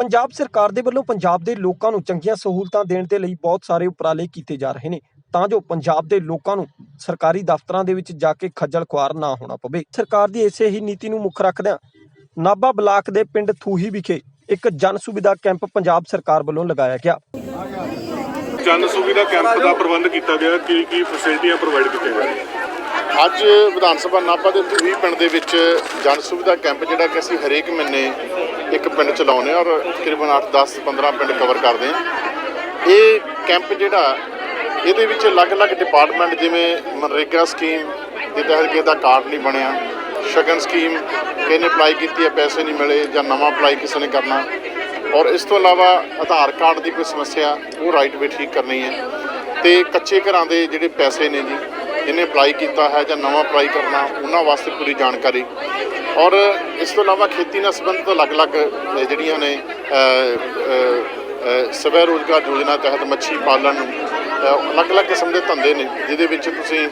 ਪੰਜਾਬ ਸਰਕਾਰ ਦੇ ਵੱਲੋਂ ਪੰਜਾਬ ਦੇ ਲੋਕਾਂ ਨੂੰ ਚੰਗੀਆਂ ਸਹੂਲਤਾਂ ਦੇਣ ਦੇ ਲਈ ਬਹੁਤ ਸਾਰੇ ਉਪਰਾਲੇ ਕੀਤੇ ਜਾ ਰਹੇ ਨੇ ਤਾਂ ਜੋ ਪੰਜਾਬ ਦੇ ਲੋਕਾਂ ਨੂੰ ਸਰਕਾਰੀ ਦਫ਼ਤਰਾਂ ਦੇ ਵਿੱਚ ਜਾ ਕੇ ਖੱਜਲ ਖੁਆਰ ਨਾ ਹੋਣਾ ਪਵੇ। ਸਰਕਾਰ ਦੀ ਇਸੇ ਹੀ ਨੀਤੀ ਨੂੰ ਮੁੱਖ ਰੱਖਦਿਆਂ ਨਾਭਾ ਬਲਾਕ ਦੇ ਪਿੰਡ ਥੂਹੀ ਵਿਖੇ ਇੱਕ ਜਨ ਸੁਵਿਧਾ ਕੈਂਪ ਪੰਜਾਬ ਸਰਕਾਰ ਵੱਲੋਂ ਲਗਾਇਆ ਗਿਆ। ਜਨ ਸੁਵਿਧਾ ਕੈਂਪ ਦਾ ਪ੍ਰਬੰਧ ਕੀਤਾ ਗਿਆ ਕੀ ਕੀ ਫੈਸਿਲਿਟੀਆਂ ਪ੍ਰੋਵਾਈਡ ਕੀਤੀਆਂ ਜਾ ਰਹੀਆਂ? ਅੱਜ ਵਿਧਾਨ ਸਭਾ ਨਾਭਾ ਦੇ ਧੂਹੀ ਪਿੰਡ ਦੇ ਵਿੱਚ ਜਨ ਸੁਵਿਧਾ ਕੈਂਪ ਜਿਹੜਾ ਕਿ ਅਸੀਂ ਹਰੇਕ ਮਹੀਨੇ ਇੱਕ ਪਿੰਡ ਚ ਲਾਉਂਦੇ ਹਾਂ ਔਰ ਤਕਰੀਬਨ 8 10 15 ਪਿੰਡ ਕਵਰ ਕਰਦੇ ਹਾਂ। ਇਹ ਕੈਂਪ ਜਿਹੜਾ, ਇਹਦੇ ਵਿੱਚ ਅਲੱਗ-ਅਲੱਗ ਡਿਪਾਰਟਮੈਂਟ ਜਿਵੇਂ ਮਨਰੇਗਾ ਸਕੀਮ ਦੇ ਤਹਿਤ ਕਿਸੇ ਦਾ ਕਾਰਡ ਨਹੀਂ ਬਣਿਆ। ਸ਼ਗਨ ਸਕੀਮ ਕਿਸੇ ਅਪਲਾਈ ਕੀਤੀ ਹੈ, ਪੈਸੇ ਨਹੀਂ ਮਿਲੇ ਜਾਂ ਨਵਾਂ ਅਪਲਾਈ ਕਿਸੇ ਨੇ ਕਰਨਾ। ਔਰ ਇਸ ਤੋਂ ਇਲਾਵਾ ਆਧਾਰ ਕਾਰਡ ਦੀ ਕੋਈ ਸਮੱਸਿਆ, ਉਹ ਰਾਈਟ ਵੇ ਠੀਕ ਕਰਨੀ ਹੈ। ਤੇ ਕੱਚੇ ਘਰਾਂ ਦੇ ਜਿਹੜੇ ਪੈਸੇ ਨੇ ਜੀ ਜਿਹਨੇ ਅਪਲਾਈ ਕੀਤਾ ਹੈ ਜਾਂ ਨਵਾਂ ਅਪਲਾਈ ਕਰਨਾ, ਉਹਨਾਂ ਵਾਸਤੇ ਪੂਰੀ ਜਾਣਕਾਰੀ। ਔਰ ਇਸ ਤੋਂ ਇਲਾਵਾ ਖੇਤੀ ਨਾਲ ਸੰਬੰਧਿਤ ਅਲੱਗ-ਅਲੱਗ ਜਿਹੜੀਆਂ ਨੇ ਸਵੈ ਰੋਜ਼ਗਾਰ ਯੋਜਨਾ ਤਹਿਤ ਮੱਛੀ ਪਾਲਣ ਅਲੱਗ-ਅਲੱਗ ਕਿਸਮ ਦੇ ਧੰਦੇ ਨੇ, ਜਿਹਦੇ ਵਿੱਚ ਤੁਸੀਂ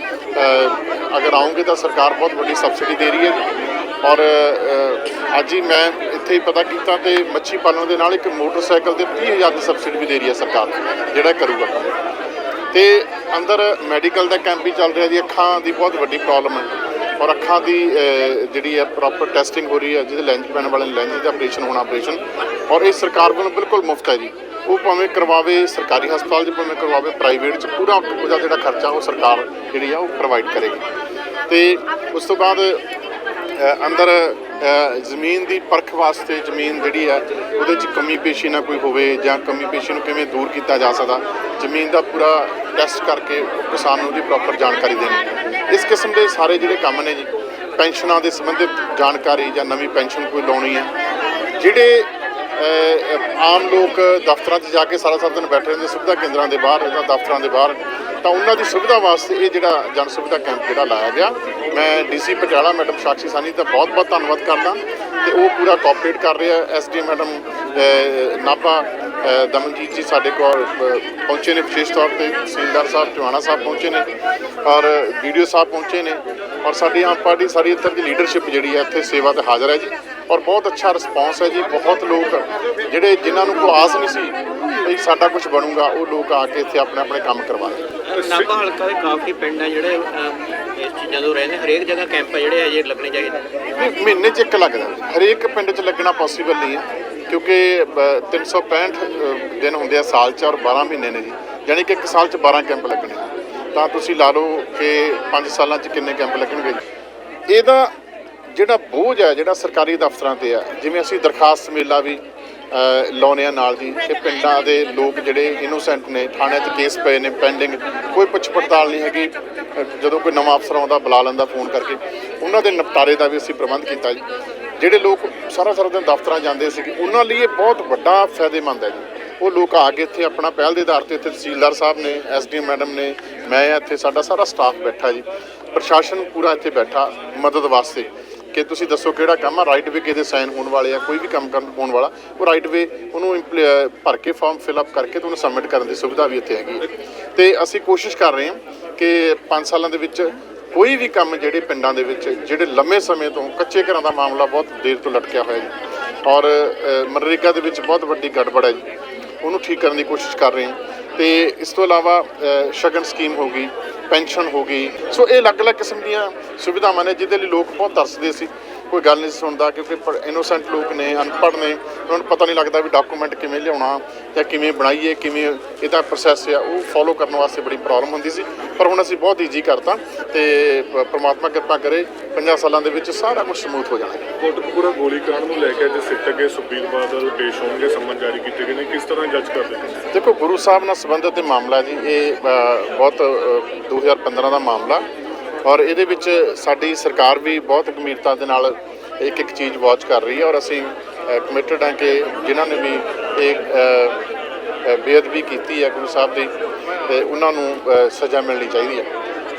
ਅਗਰ ਆਉਂਗੇ ਤਾਂ ਸਰਕਾਰ ਬਹੁਤ ਵੱਡੀ ਸਬਸਿਡੀ ਦੇ ਰਹੀ ਹੈ। ਔਰ ਅੱਜ ਹੀ ਮੈਂ ਇੱਥੇ ਹੀ ਪਤਾ ਕੀਤਾ ਤੇ ਮੱਛੀ ਪਾਲਣ ਦੇ ਨਾਲ ਇੱਕ ਮੋਟਰਸਾਈਕਲ ਤੇ 30000 ਦੀ ਸਬਸਿਡੀ ਵੀ ਦੇ ਰਹੀ ਹੈ ਸਰਕਾਰ, ਜਿਹੜਾ ਕਰੂਗਾ। ਕੰਮ ਤੇ ਅੰਦਰ ਮੈਡੀਕਲ ਦਾ ਕੈਂਪ ਵੀ ਚੱਲ ਰਿਹਾ ਜੀ ਅੱਖਾਂ ਦੀ ਬਹੁਤ ਵੱਡੀ ਪ੍ਰੋਬਲਮ ਹੈ। ਔਰ ਅੱਖਾਂ ਦੀ ਜਿਹੜੀ ਹੈ ਪ੍ਰੋਪਰ ਟੈਸਟਿੰਗ ਹੋ ਰਹੀ ਹੈ, ਜਿਹਦੇ ਲੈਂਜ ਪੈਣ ਵਾਲੇ ਲੈਂਜ ਦਾ ਆਪਰੇਸ਼ਨ ਹੋਣਾ ਆਪਰੇਸ਼ਨ ਔਰ ਇਹ ਸਰਕਾਰ ਵੱਲੋਂ ਬਿਲਕੁਲ ਮੁਫਤ ਹੈ ਜੀ। ਉਹ ਭਾਵੇਂ ਕਰਵਾਵੇ ਸਰਕਾਰੀ ਹਸਪਤਾਲ 'ਚ, ਭਾਵੇਂ ਕਰਵਾਵੇ ਪ੍ਰਾਈਵੇਟ 'ਚ, ਪੂਰਾ ਉਹਦਾ ਜਿਹੜਾ ਖਰਚਾ ਉਹ ਸਰਕਾਰ ਜਿਹੜੀ ਆ ਉਹ ਪ੍ਰੋਵਾਈਡ ਕਰੇਗੀ। ਤੇ ਉਸ ਤੋਂ ਬਾਅਦ ਅੰਦਰ ਜ਼ਮੀਨ ਦੀ ਪਰਖ ਵਾਸਤੇ ਜ਼ਮੀਨ ਜਿਹੜੀ ਹੈ ਉਹਦੇ 'ਚ ਕਮੀ ਪੇਸ਼ੀ ਨਾ ਕੋਈ ਹੋਵੇ ਜਾਂ ਕਮੀ ਪੇਸ਼ੀ ਨੂੰ ਕਿਵੇਂ ਦੂਰ ਕੀਤਾ ਜਾ ਸਕਦਾ, ਜ਼ਮੀਨ ਦਾ ਪੂਰਾ ਟੈਸਟ ਕਰਕੇ ਕਿਸਾਨ ਨੂੰ ਉਹਦੀ ਪ੍ਰੋਪਰ ਜਾਣਕਾਰੀ ਦੇਣੀ ਇਸ ਕਿਸਮ ਦੇ ਸਾਰੇ ਜਿਹੜੇ ਕੰਮ ਨੇ ਜੀ, ਪੈਨਸ਼ਨਾਂ ਦੇ ਸੰਬੰਧਿਤ ਜਾਣਕਾਰੀ ਜਾਂ ਨਵੀਂ ਪੈਨਸ਼ਨ ਕੋਈ ਲਾਉਣੀ ਹੈ, ਜਿਹੜੇ ਆਮ ਲੋਕ ਦਫ਼ਤਰਾਂ 'ਚ ਜਾ ਕੇ ਸਾਰਾ ਸਾਰਾ ਦਿਨ ਬੈਠੇ ਰਹਿੰਦੇ, ਸੁਵਿਧਾ ਕੇਂਦਰਾਂ ਦੇ ਬਾਹਰ ਜਾਂ ਦਫ਼ਤਰਾਂ ਦੇ ਬਾਹਰ ਤਾਂ ਉਹਨਾਂ ਦੀ ਸੁਵਿਧਾ ਵਾਸਤੇ ਇਹ ਜਿਹੜਾ ਜਨ ਸੁਵਿਧਾ ਕੈਂਪ ਜਿਹੜਾ ਲਾਇਆ ਗਿਆ ਮੈਂ ਡੀਸੀ ਪਟਿਆਲਾ ਮੈਡਮ ਸਾਕਸ਼ੀ ਸਾਨੀ ਦਾ ਬਹੁਤ ਬਹੁਤ ਧੰਨਵਾਦ ਕਰਦਾ ਤੇ ਉਹ ਪੂਰਾ ਕੋਆਪਰੇਟ ਕਰ ਰਿਹਾ ਆ ਐਸਡੀ ਮੈਡਮ ਅ, ਨਾਭਾ ਦਮਨਜੀਤ ਜੀ ਸਾਡੇ ਕੋਲ ਪਹੁੰਚੇ ਨੇ ਵਿਸ਼ੇਸ਼ ਤੌਰ ਤੇ ਤਹਿਸੀਲਦਾਰ ਸਾਹਿਬ ਟਿਵਾਣਾ ਸਾਹਿਬ ਪਹੁੰਚੇ ਨੇ ਔਰ ਵੀਡੀਓ ਸਾਹਿਬ ਪਹੁੰਚੇ ਨੇ ਔਰ ਸਾਡੀ ਆਮ ਪਾਰਟੀ ਸਾਰੀ ਇੱਧਰ ਦੀ ਲੀਡਰਸ਼ਿਪ ਜਿਹੜੀ ਹੈ ਇੱਥੇ ਸੇਵਾ ਤੇ ਹਾਜ਼ਰ ਹੈ ਜੀ। ਔਰ ਬਹੁਤ ਅੱਛਾ ਰਿਸਪੌਂਸ ਹੈ ਜੀ। ਬਹੁਤ ਲੋਕ ਜਿਹੜੇ ਜਿਨ੍ਹਾਂ ਨੂੰ ਕੋਈ ਆਸ ਨਹੀਂ ਸੀ ਵੀ ਸਾਡਾ ਕੁਝ ਬਣੂਗਾ ਉਹ ਲੋਕ ਆ ਕੇ ਇੱਥੇ ਆਪਣੇ ਆਪਣੇ ਕੰਮ ਕਰਵਾ ਰਹੇ ਨਾਭਾ ਹਲਕਾ ਦੇ ਕਾਫੀ ਪਿੰਡ ਆ ਜਿਹੜੇ ਇਸ ਚੀਜ਼ਾਂ ਤੋਂ ਰਹਿੰਦੇ। ਹਰੇਕ ਜਗ੍ਹਾ ਕੈਂਪ ਆ ਜਿਹੜੇ ਅਜੇ ਲੱਗਣੇ ਚਾਹੀਦੇ ਮਹੀਨੇ 'ਚ ਇੱਕ ਲੱਗਦਾ। ਹਰੇਕ ਪਿੰਡ 'ਚ ਲੱਗਣਾ ਪੋਸੀਬਲ ਨਹੀਂ ਹੈ ਕਿਉਂਕਿ ਬ- 365 ਅ, ਦਿਨ ਹੁੰਦੇ ਆ ਸਾਲ 'ਚ ਔਰ 12 ਮਹੀਨੇ ਨੇ ਜੀ। ਯਾਨੀ ਕਿ ਇੱਕ ਸਾਲ 'ਚ 12 ਕੈਂਪ ਲੱਗਣੇ। ਤਾਂ ਤੁਸੀਂ ਲਾ ਲਓ ਕਿ 5 ਸਾਲਾਂ 'ਚ ਕਿੰਨੇ ਕੈਂਪ ਲੱਗਣਗੇ। ਇਹਦਾ ਜਿਹੜਾ ਬੋਝ ਹੈ ਜਿਹੜਾ ਸਰਕਾਰੀ ਦਫ਼ਤਰਾਂ ਤੇ ਆ ਜਿਵੇਂ ਅਸੀਂ ਦਰਖਾਸਤ ਮੇਲਾ ਵੀ ਅ, ਲਾਉਂਦੇ ਆ ਨਾਲ ਜੀ ਕਿ ਪਿੰਡਾਂ ਦੇ ਲੋਕ ਜਿਹੜੇ ਇਨੋਸੈਂਟ ਨੇ ਥਾਣਿਆਂ 'ਚ ਕੇਸ ਪਏ ਨੇ ਪੈਂਡਿੰਗ ਕੋਈ ਪੁੱਛ ਪੜਤਾਲ ਨਹੀਂ ਹੈਗੀ। ਜਦੋਂ ਕੋਈ ਨਵਾਂ ਅਫਸਰ ਆਉਂਦਾ ਬੁਲਾ ਲੈਂਦਾ ਫੋਨ ਕਰਕੇ। ਉਹਨਾਂ ਦੇ ਨਿਪਟਾਰੇ ਦਾ ਵੀ ਅਸੀਂ ਪ੍ਰਬੰਧ ਕੀਤਾ ਜੀ। ਜਿਹੜੇ ਲੋਕ ਸਾਰਾ ਸਾਰਾ ਦਿਨ ਦਫ਼ਤਰਾਂ ਜਾਂਦੇ ਸੀਗੇ ਉਹਨਾਂ ਲਈ ਇਹ ਬਹੁਤ ਵੱਡਾ ਫਾਇਦੇਮੰਦ ਹੈ ਜੀ। ਉਹ ਲੋਕ ਆ ਕੇ ਇੱਥੇ ਆਪਣਾ ਪਹਿਲ ਦੇ ਆਧਾਰ ਤੇ ਇੱਥੇ ਤਹਿਸੀਲਦਾਰ ਸਾਹਿਬ ਨੇ ਐਸਡੀਐਮ ਮੈਡਮ ਨੇ ਮੈਂ ਇੱਥੇ ਸਾਡਾ ਸਾਰਾ ਸਟਾਫ ਬੈਠਾ ਜੀ। ਪ੍ਰਸ਼ਾਸਨ ਪੂਰਾ ਇੱਥੇ ਬੈਠਾ ਮਦਦ ਵਾਸਤੇ। ਕਿ ਤੁਸੀਂ ਦੱਸੋ ਕਿਹੜਾ ਕੰਮ ਆ ਰਾਈਟ ਵੇ ਕਿਹਦੇ ਸਾਈਨ ਹੋਣ ਵਾਲੇ ਆ, ਕੋਈ ਵੀ ਕੰਮ ਕਰਨ ਹੋਣ ਵਾਲਾ, ਉਹ ਰਾਈਟ ਵੇ ਉਹਨੂੰ ਇੰਪਲ- ਭਰ ਕੇ ਫਾਰਮ ਫਿਲ ਅਪ ਕਰਕੇ ਤੇ ਉਹਨੂੰ ਸਬਮਿਟ ਕਰਨ ਦੀ ਸੁਵਿਧਾ ਵੀ ਇੱਥੇ ਹੈਗੀ ਹੈ। ਤੇ ਅਸੀਂ ਕੋਸ਼ਿਸ਼ ਕਰ ਰਹੇ ਹਾਂ ਕਿ 5 ਸਾਲਾਂ ਦੇ ਵਿੱਚ ਕੋਈ ਵੀ ਕੰਮ ਜਿਹੜੇ ਪਿੰਡਾਂ ਦੇ ਵਿੱਚ, ਜਿਹੜੇ ਲੰਮੇ ਸਮੇਂ ਤੋਂ ਕੱਚੇ ਘਰਾਂ ਦਾ ਮਾਮਲਾ ਬਹੁਤ ਦੇਰ ਤੋਂ ਲਟਕਿਆ ਹੋਇਆ ਜੀ। ਔਰ ਮਨਰੇਗਾ ਦੇ ਵਿੱਚ ਬਹੁਤ ਵੱਡੀ ਗੜਬੜ ਹੈ ਜੀ। ਉਹਨੂੰ ਠੀਕ ਕਰਨ ਦੀ ਕੋਸ਼ਿਸ਼ ਕਰ ਰਹੇ ਹਾਂ। ਤੇ ਇਸ ਤੋਂ ਇਲਾਵਾ ਸ਼ਗਨ ਸਕੀਮ ਹੋ ਗਈ, ਪੈਨਸ਼ਨ ਹੋ ਗਈ। ਸੋ ਇਹ ਅਲੱਗ-ਅਲੱਗ ਕਿਸਮ ਦੀਆਂ ਸੁਵਿਧਾਵਾਂ ਨੇ, ਜਿਹਦੇ ਲਈ ਲੋਕ ਬਹੁਤ ਤਰਸਦੇ ਸੀ। ਕੋਈ ਗੱਲ ਨਹੀਂ ਸੁਣਦਾ ਕਿਉਂਕਿ ਇਨੋਸੈਂਟ ਲੋਕ ਨੇ ਅਨਪੜ੍ਹ ਨੇ ਉਹਨਾਂ ਨੂੰ ਪਤਾ ਨਹੀਂ ਲੱਗਦਾ ਵੀ ਡਾਕੂਮੈਂਟ ਕਿਵੇਂ ਲਿਆਉਣਾ ਜਾਂ ਕਿਵੇਂ ਬਣਾਈਏ ਕਿਵੇਂ ਇਹਦਾ ਪ੍ਰੋਸੈਸ ਆ ਉਹ ਫੋਲੋ ਕਰਨ ਵਾਸਤੇ ਬੜੀ ਪ੍ਰੋਬਲਮ ਹੁੰਦੀ ਸੀ। ਪਰ ਹੁਣ ਅਸੀਂ ਬਹੁਤ ਈਜ਼ੀ ਕਰਤਾ ਤੇ ਪ੍ਰਮਾਤਮਾ ਕਿਰਪਾ ਕਰੇ 50 ਸਾਲਾਂ ਦੇ ਵਿੱਚ ਸਾਰਾ ਕੁਝ ਸਮੂਥ ਹੋ ਜਾਣਾ। ਕੋਟਕਪੂਰਾ ਗੋਲੀकांड ਨੂੰ ਲੈ ਕੇ ਅੱਜ ਸਿੱਟ ਅੱਗੇ ਸੁਖਬੀਰ ਬਾਦਲ ਪੇਸ਼ ਹੋਣਗੇ ਸੰਮਨ ਜਾਰੀ ਕੀਤੇ ਗਏ ਨੇ। ਕਿਸ ਤਰ੍ਹਾਂ ਜੱਜ ਕਰਦੇ ਨੇ? ਦੇਖੋ ਗੁਰੂ ਸਾਹਿਬ ਨਾਲ ਸੰਬੰਧਿਤ ਇਹ ਮਾਮਲਾ ਜੀ ਇਹ ਬਹੁਤ ਅ, 2015 ਦਾ ਮਾਮਲਾ। ਔਰ ਇਹਦੇ ਵਿੱਚ ਸਾਡੀ ਸਰਕਾਰ ਵੀ ਬਹੁਤ ਗੰਭੀਰਤਾ ਦੇ ਨਾਲ ਇੱਕ ਇੱਕ ਚੀਜ਼ ਵਾਚ ਕਰ ਰਹੀ ਹੈ ਔਰ ਅਸੀਂ ਕਮਿਟਡ ਹਾਂ ਕਿ ਜਿਨ੍ਹਾਂ ਨੇ ਵੀ ਇਹ ਬੇਅਦਬੀ ਕੀਤੀ ਹੈ ਗੁਰੂ ਸਾਹਿਬ ਦੀ ਤੇ ਉਹਨਾਂ ਨੂੰ ਸਜ਼ਾ ਮਿਲਣੀ ਚਾਹੀਦੀ ਹੈ।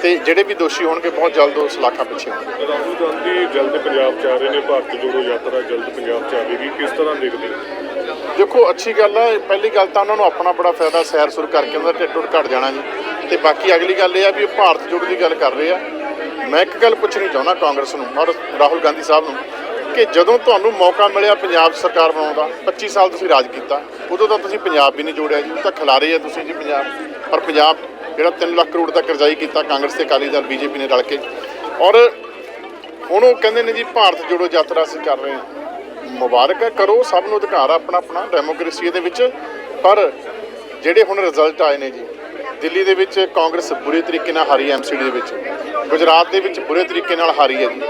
ਤੇ ਜਿਹੜੇ ਵੀ ਦੋਸ਼ੀ ਹੋਣਗੇ ਬਹੁਤ ਜਲਦ ਉਹ ਸਲਾਖਾਂ ਪਿੱਛੇ ਹੋਣਗੇ। ਰਾਹੁਲ ਗਾਂਧੀ ਜਲਦ ਪੰਜਾਬ ਚ ਆ ਰਹੇ ਨੇ ਭਾਰਤ ਜੋੜੋ ਯਾਤਰਾ ਜਲਦ ਪੰਜਾਬ ਚ ਆਵੇਗੀ ਕਿਸ ਤਰ੍ਹਾਂ ਦੇਖਦੇ ਹੋ? ਦੇਖੋ ਅੱਛੀ ਗੱਲ ਹੈ ਪਹਿਲੀ ਗੱਲ ਤਾਂ ਉਹਨਾਂ ਨੂੰ ਆਪਣਾ ਬੜਾ ਫਾਇਦਾ ਸੈਰ ਸੁਰ ਕਰਕੇ ਉਹਨਾਂ ਦਾ ਢੁੱਡ ਘਟ ਜਾਣਾ ਜੀ। ਤੇ ਬਾਕੀ ਅਗਲੀ ਗੱਲ ਇਹ ਆ ਵੀ ਉਹ ਭਾਰਤ ਜੋੜ ਦੀ ਗੱਲ ਕਰ ਰਹੇ ਆ। ਮੈਂ ਇੱਕ ਗੱਲ ਪੁੱਛਣੀ ਚਾਹੁੰਦਾ ਕਾਂਗਰਸ ਨੂੰ ਔਰ ਰਾਹੁਲ ਗਾਂਧੀ ਸਾਹਿਬ ਨੂੰ ਕਿ ਜਦੋਂ ਤੁਹਾਨੂੰ ਮੌਕਾ ਮਿਲਿਆ ਪੰਜਾਬ ਸਰਕਾਰ ਬਣਾਉਣ ਦਾ 25 ਸਾਲ ਤੁਸੀਂ ਰਾਜ ਕੀਤਾ, ਉਦੋਂ ਤਾਂ ਤੁਸੀਂ ਪੰਜਾਬ ਵੀ ਨਹੀਂ ਜੋੜਿਆ ਜੀ ਉਹ ਤਾਂ ਖਿਲਾਰੇ ਆ ਤੁਸੀਂ ਜੀ ਪੰਜਾਬ। ਪਰ ਪੰਜਾਬ ਜਿਹੜਾ 3 ਲੱਖ ਕਰੋੜ ਦਾ ਕਰਜ਼ਾਈ ਕੀਤਾ, ਕਾਂਗਰਸ ਤੇ ਅਕਾਲੀ ਦਲ, ਬੀਜੇਪੀ ਨੇ ਰਲ ਕੇ। ਔਰ ਹੁਣ ਉਹ ਕਹਿੰਦੇ ਨੇ ਜੀ, ਭਾਰਤ ਜੋੜੋ, ਯਾਤਰਾ ਅਸੀਂ ਕਰ ਰਹੇ ਹਾਂ। ਮੁਬਾਰਕ ਹੈ, ਕਰੋ, ਸਭ ਨੂੰ ਅਧਿਕਾਰ ਆ ਆਪਣਾ ਆਪਣਾ ਡੈਮੋਕ੍ਰੇਸੀ ਦੇ ਵਿੱਚ। ਪਰ ਜਿਹੜੇ ਹੁਣ ਰਿਜ਼ਲਟ ਆਏ ਨੇ ਜੀ, ਦਿੱਲੀ ਦੇ ਵਿੱਚ ਕਾਂਗਰਸ ਬੁਰੇ ਤਰੀਕੇ ਨਾਲ ਹਾਰੀ ਐਮਸੀਡੀ ਦੇ ਵਿੱਚ। ਗੁਜਰਾਤ ਦੇ ਵਿੱਚ ਬੁਰੇ ਤਰੀਕੇ ਨਾਲ ਹਾਰੀ ਹੈ ਜੀ।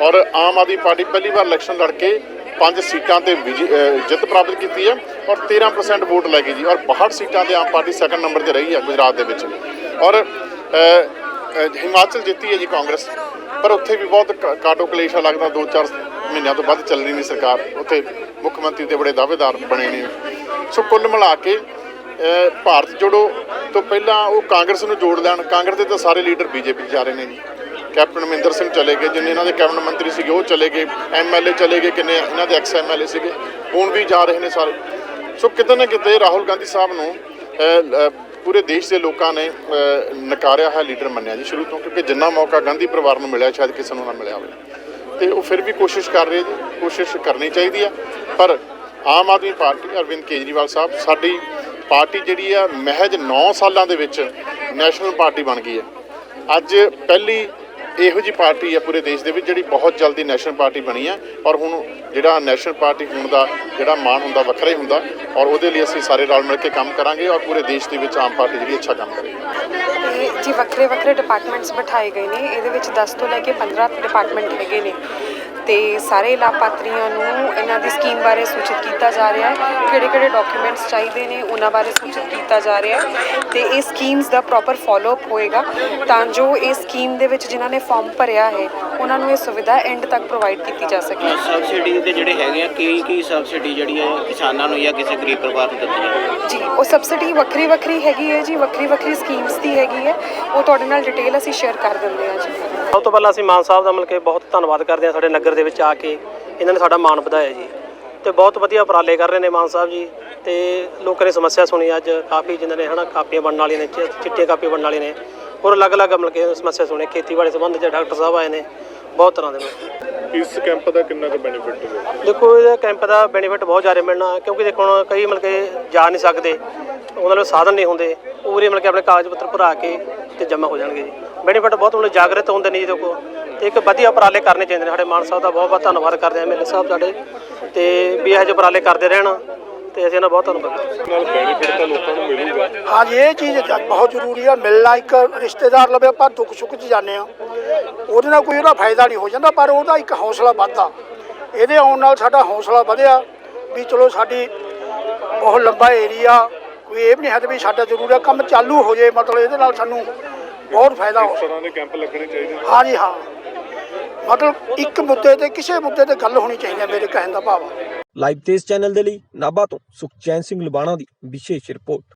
ਔਰ ਆਮ ਆਦਮੀ ਪਾਰਟੀ ਪਹਿਲੀ ਵਾਰ ਇਲੈਕਸ਼ਨ ਲੜ ਕੇ ਪੰਜ ਸੀਟਾਂ ਤੇ ਵਿਜੇ- ਜਿੱਤ ਪ੍ਰਾਪਤ ਕੀਤੀ ਹੈ ਔਰ 13% ਵੋਟ ਲੈ ਗਈ ਜੀ। ਔਰ 62 ਸੀਟਾਂ ਤੇ ਆਮ ਪਾਰਟੀ ਸੈਕੰਡ ਨੰਬਰ ਤੇ ਰਹੀ ਹੈ ਗੁਜਰਾਤ ਦੇ ਵਿੱਚ। ਔਰ ਹਿਮਾਚਲ ਜਿੱਤੀ ਹੈ ਜੀ ਕਾਂਗਰਸ, ਪਰ ਉੱਥੇ ਵੀ ਬਹੁਤ ਕ- ਕਾਟੋ ਕਲੇਸ਼ਾ ਲੱਗਦਾ 2-4 ਮਹੀਨਿਆਂ ਤੋਂ ਵੱਧ ਚੱਲਣੀ ਨਹੀਂ ਸਰਕਾਰ। ਉੱਥੇ ਮੁੱਖ ਮੰਤਰੀ ਦੇ ਬੜੇ ਦਾਅਵੇਦਾਰ ਬਣੇ ਨੇ। ਸੋ ਕੁੱਲ ਮਿਲਾ ਕੇ ਭਾਰਤ ਜੋੜੋ ਤੋਂ ਪਹਿਲਾਂ ਉਹ ਕਾਂਗਰਸ ਨੂੰ ਜੋੜ ਲੈਣ। ਕਾਂਗਰਸ ਦੇ ਤਾਂ ਸਾਰੇ ਲੀਡਰ ਬੀਜੇਪੀ ਜਾ ਰਹੇ ਨੇ ਜੀ। ਕੈਪਟਨ ਅਮਰਿੰਦਰ ਸਿੰਘ ਚਲੇ ਗਏ, ਜਿੰਨੇ ਇਹਨਾਂ ਦੇ ਕੈਬਨਿਟ ਮੰਤਰੀ ਸੀਗੇ, ਉਹ ਚਲੇ ਗਏ। ਐਮਐਲਏ ਚਲੇ ਗਏ, ਕਿੰਨੇ ਇਹਨਾਂ ਦੇ ਐਕਸ ਐਮਐਲਏ ਸੀਗੇ। ਹੁਣ ਵੀ ਜਾ ਰਹੇ ਨੇ ਸਾਰੇ। ਸੋ ਕਿਤੇ ਨਾ ਕਿਤੇ ਰਾਹੁਲ ਗਾਂਧੀ ਸਾਹਿਬ ਨੂੰ ਪੂਰੇ ਦੇਸ਼ ਦੇ ਲੋਕਾਂ ਨੇ ਨਕਾਰਿਆ ਹੈ ਲੀਡਰ ਮੰਨਿਆ ਜੀ ਸ਼ੁਰੂ ਤੋਂ, ਕਿਉਂਕਿ ਜਿੰਨਾ ਮੌਕਾ ਗਾਂਧੀ ਪਰਿਵਾਰ ਨੂੰ ਮਿਲਿਆ, ਸ਼ਾਇਦ ਕਿਸੇ ਨੂੰ ਨਾ ਮਿਲਿਆ ਹੋਵੇ। ਤੇ ਉਹ ਫਿਰ ਵੀ ਕੋਸ਼ਿਸ਼ ਕਰ ਰਹੇ ਜੀ, ਕੋਸ਼ਿਸ਼ ਕਰਨੀ ਚਾਹੀਦੀ ਆ। ਪਰ ਆਮ ਆਦਮੀ ਪਾਰਟੀ ਅਰਵਿੰਦ ਕੇਜਰੀਵਾਲ ਸਾਹਿਬ, ਸਾਡੀ ਪਾਰਟੀ ਜਿਹੜੀ ਆ, ਮਹਿਜ 9 ਸਾਲਾਂ ਦੇ ਵਿੱਚ ਨੈਸ਼ਨਲ ਪਾਰਟੀ ਬਣ ਗਈ ਹੈ। ਅੱਜ ਪਹਿਲੀ ਇਹੋ ਜੀ ਪਾਰਟੀ ਹੈ ਪੂਰੇ ਦੇਸ਼ ਦੇ ਵਿੱਚ ਜਿਹੜੀ ਬਹੁਤ ਜਲਦੀ ਨੈਸ਼ਨਲ ਪਾਰਟੀ ਬਣੀ ਹੈ ਔਰ ਹੁਣ ਜਿਹੜਾ ਨੈਸ਼ਨਲ ਪਾਰਟੀ ਹੋਣ ਦਾ ਜਿਹੜਾ ਮਾਣ ਹੁੰਦਾ, ਵੱਖਰਾ ਹੀ ਹੁੰਦਾ ਔਰ ਉਹਦੇ ਲਈ ਅਸੀਂ ਸਾਰੇ ਰਲ ਮਿਲ ਕੇ ਕੰਮ ਕਰਾਂਗੇ ਔਰ ਪੂਰੇ ਦੇਸ਼ ਦੇ ਵਿੱਚ ਆਮ ਪਾਰਟੀ ਜਿਹੜੀ ਅੱਛਾ ਕੰਮ ਕਰੇਗੀ। ਜੀ ਵੱਖਰੇ ਵੱਖਰੇ ਡਿਪਾਰਟਮੈਂਟਸ ਬਿਠਾਏ ਗਏ ਨੇ, ਇਹਦੇ ਵਿੱਚ 10 ਤੋਂ ਲੈ ਕੇ 15 ਡਿਪਾਰਟਮੈਂਟ ਹੈਗੇ ਨੇ। ਤੇ ਸਾਰੇ ਲਾਭਪਾਤਰੀਆਂ ਨੂੰ ਇਹਨਾਂ ਦੀ ਸਕੀਮ ਬਾਰੇ ਸੂਚਿਤ ਕੀਤਾ ਜਾ ਰਿਹਾ ਹੈ। ਕਿਹੜੇ ਕਿਹੜੇ ਡਾਕੂਮੈਂਟਸ ਚਾਹੀਦੇ ਨੇ ਉਹਨਾਂ ਬਾਰੇ ਸੂਚਿਤ ਕੀਤਾ ਜਾ ਰਿਹਾ ਹੈ ਤੇ ਇਹ ਸਕੀਮਸ ਦਾ ਪ੍ਰੋਪਰ ਫਾਲੋਅਪ ਹੋਏਗਾ। ਤਾਂ ਜੋ ਇਹ ਸਕੀਮ ਦੇ ਵਿੱਚ ਜਿਨ੍ਹਾਂ ਨੇ ਫਾਰਮ ਭਰਿਆ ਹੈ ਉਹਨਾਂ ਨੂੰ ਇਹ ਸੁਵਿਧਾ ਐਂਡ ਤੱਕ ਪ੍ਰੋਵਾਈਡ ਕੀਤੀ ਜਾ ਸਕੇ। ਸਬਸਿਡੀ ਦੇ ਜਿਹੜੇ ਹੈਗੇ ਆ ਕੀ ਕੀ ਸਬਸਿਡੀ ਜਿਹੜੀ ਹੈ ਕਿਸਾਨਾਂ ਨੂੰ ਜਾਂ ਕਿਸੇ ਗਰੀਬ ਪਰਿਵਾਰ ਨੂੰ ਦਿੱਤੀ ਜਾਂਦੀ ਹੈ ਜੀ ਉਹ ਸਬਸਿਡੀ ਵੱਖਰੀ ਵੱਖਰੀ ਹੈਗੀ ਹੈ ਜੀ ਵੱਖਰੀ ਵੱਖਰੀ ਸਕੀਮਸ ਦੀ ਹੈਗੀ ਹੈ। ਉਹ ਤੁਹਾਡੇ ਨਾਲ ਡਿਟੇਲ ਅਸੀਂ ਸ਼ੇਅਰ ਕਰ ਦਿੰਦੇ ਹਾਂ ਜੀ। ਸਭ ਤੋਂ ਪਹਿਲਾਂ ਅਸੀਂ ਮਾਨ ਸਾਹਿਬ ਦਾ ਮਿਲ ਕੇ ਬਹੁਤ ਧੰਨਵਾਦ ਕਰਦੇ ਹਾਂ ਸਾਡੇ ਨਗਰ ਦੇ ਵਿੱਚ ਆ ਕੇ ਇਹਨਾਂ ਨੇ ਸਾਡਾ ਮਾਣ ਵਧਾਇਆ ਜੀ। ਤੇ ਬਹੁਤ ਵਧੀਆ ਉਪਰਾਲੇ ਕਰ ਰਹੇ ਨੇ ਮਾਨ ਸਾਹਿਬ ਜੀ। ਤੇ ਲੋਕਾਂ ਨੇ ਸਮੱਸਿਆ ਸੁਣੀ ਅੱਜ ਕਾਫੀ ਜਿਨ੍ਹਾਂ ਨੇ ਹਨਾ ਕਾਪੀਆਂ ਬਣਨ ਵਾਲੀਆਂ ਨੇ ਚਿ- ਚਿੱਟੀਆਂ ਕਾਪੀਆਂ ਬਣਨ ਵਾਲੀਆਂ ਨੇ ਹੋਰ ਅਲੱਗ-ਅਲੱਗ ਮਿਲ ਕੇ ਸਮੱਸਿਆ ਸੁਣੀ ਖੇਤੀਬਾੜੀ ਸੰਬੰਧ ਚ ਡਾਕਟਰ ਸਾਹਿਬ ਆਏ ਨੇ ਬਹੁਤ ਤਰ੍ਹਾਂ ਦੇ ਇਸ ਕੈਂਪ ਦਾ ਕਿੰਨਾ ਕੁ ਬੈਨੀਫਿਟ ਹੋਵੇਗਾ ਦੇਖੋ ਇਹਦਾ ਕੈਂਪ ਦਾ ਬੈਨੀਫਿਟ ਬਹੁਤ ਜ਼ਿਆਦਾ ਮਿਲਣਾ ਕਿਉਂਕਿ ਦੇਖੋ ਹੁਣ ਕਈ ਮਿਲ ਕੇ ਜਾ ਨਹੀਂ ਸਕਦੇ ਉਹਨਾਂ ਨੂੰ ਸਾਧਨ ਨਹੀਂ ਹੁੰਦੇ ਉਰੇ ਮਿਲ ਕੇ ਆਪਣੇ ਕਾਗਜ਼ ਪੱਤਰ ਭਰਾ ਕੇ ਤੇ ਜਮ੍ਹਾਂ ਹੋ ਜਾਣਗੇ ਜੀ। ਬੈਨੀਫਿਟ ਬਹੁਤ ਮਤਲਬ ਜਾਗਰਤ ਹੁੰਦੇ ਨੇ ਜੀ ਦੇਖੋ। ਤੇ ਇੱਕ ਵਧੀਆ ਉਪਰਾਲੇ ਕਰਨੇ ਚਾਹੀਦੇ ਨੇ। ਸਾਡੇ ਮਾਨ ਸਾਹਿਬ ਦਾ ਬਹੁਤ ਬਹੁਤ ਧੰਨਵਾਦ ਕਰਦੇ ਹਾਂ ਮੇਲੇ ਸਾਹਿਬ ਸਾਡੇ। ਤੇ ਵੀ ਇਹੋ ਜਿਹੇ ਉਪਰਾਲੇ ਕਰਦੇ ਰਹਿਣ ਤੇ ਅਸੀਂ ਇਹਨਾਂ ਦਾ ਬਹੁਤ ਧੰਨਵਾਦ ਕਰਦੇ ਹਾਂ। ਨਾਲ ਬੈਨੀਫਿਟ ਤਾਂ ਲੋਕਾਂ ਨੂੰ ਮਿਲੂਗਾ। ਹਾਂਜੀ ਇਹ ਚੀਜ਼ ਬਹੁਤ ਜ਼ਰੂਰੀ ਆ। ਮਿਲਣਾ ਇੱਕ ਰਿਸ਼ਤੇਦਾਰ ਲਵੇ ਆਪਾਂ ਦੁੱਖ ਸੁੱਖ 'ਚ ਜਾਂਦੇ ਆ ਉਹਦੇ ਨਾਲ ਕੋਈ ਉਹਦਾ ਫਾਇਦਾ ਨਹੀਂ ਹੋ ਜਾਂਦਾ ਪਰ ਉਹਦਾ ਇੱਕ ਹੌਸਲਾ ਵੱਧਦਾ। ਇਹਦੇ ਆਉਣ ਨਾਲ ਸਾਡਾ ਹੌਸਲਾ ਵਧਿਆ ਵੀ ਚਲੋ ਸਾਡੀ ਬਹੁਤ ਲੰਬਾ ਏਰੀਆ ਕੋਈ ਇਹ ਵੀ ਨਹੀਂ ਹੈ ਵੀ ਸਾਡਾ ਜ਼ਰੂਰ ਆ। ਕੰਮ ਚਾਲੂ ਹੋ ਜੇ ਮਤਲਬ ਇਹਦੇ ਨਾਲ ਸਾਨੂੰ ਬਹੁਤ ਫਾਇਦਾ ਹੋ ਕੈਂਪ ਲੱਗਣੇ ਚਾਹੀਦੇ। ਹਾਂਜੀ ਹਾਂ। ਮਤਲਬ ਇੱਕ ਮੁੱਦੇ ਤੇ ਕਿਸੇ ਮੁੱਦੇ ਤੇ ਗੱਲ ਹੋਣੀ ਚਾਹੀਦੀ ਹੈ, ਮੇਰੇ ਕਹਿਣ ਦਾ ਭਾਵ। ਆ ਲਾਈਵ ਤੇਜ਼ ਚੈਨਲ ਦੇ ਲਈ ਨਾਭਾ ਤੋਂ ਸੁਖਚੈਨ ਸਿੰਘ ਲੁਬਾਣਾ ਦੀ ਵਿਸ਼ੇਸ਼ ਰਿਪੋਰਟ।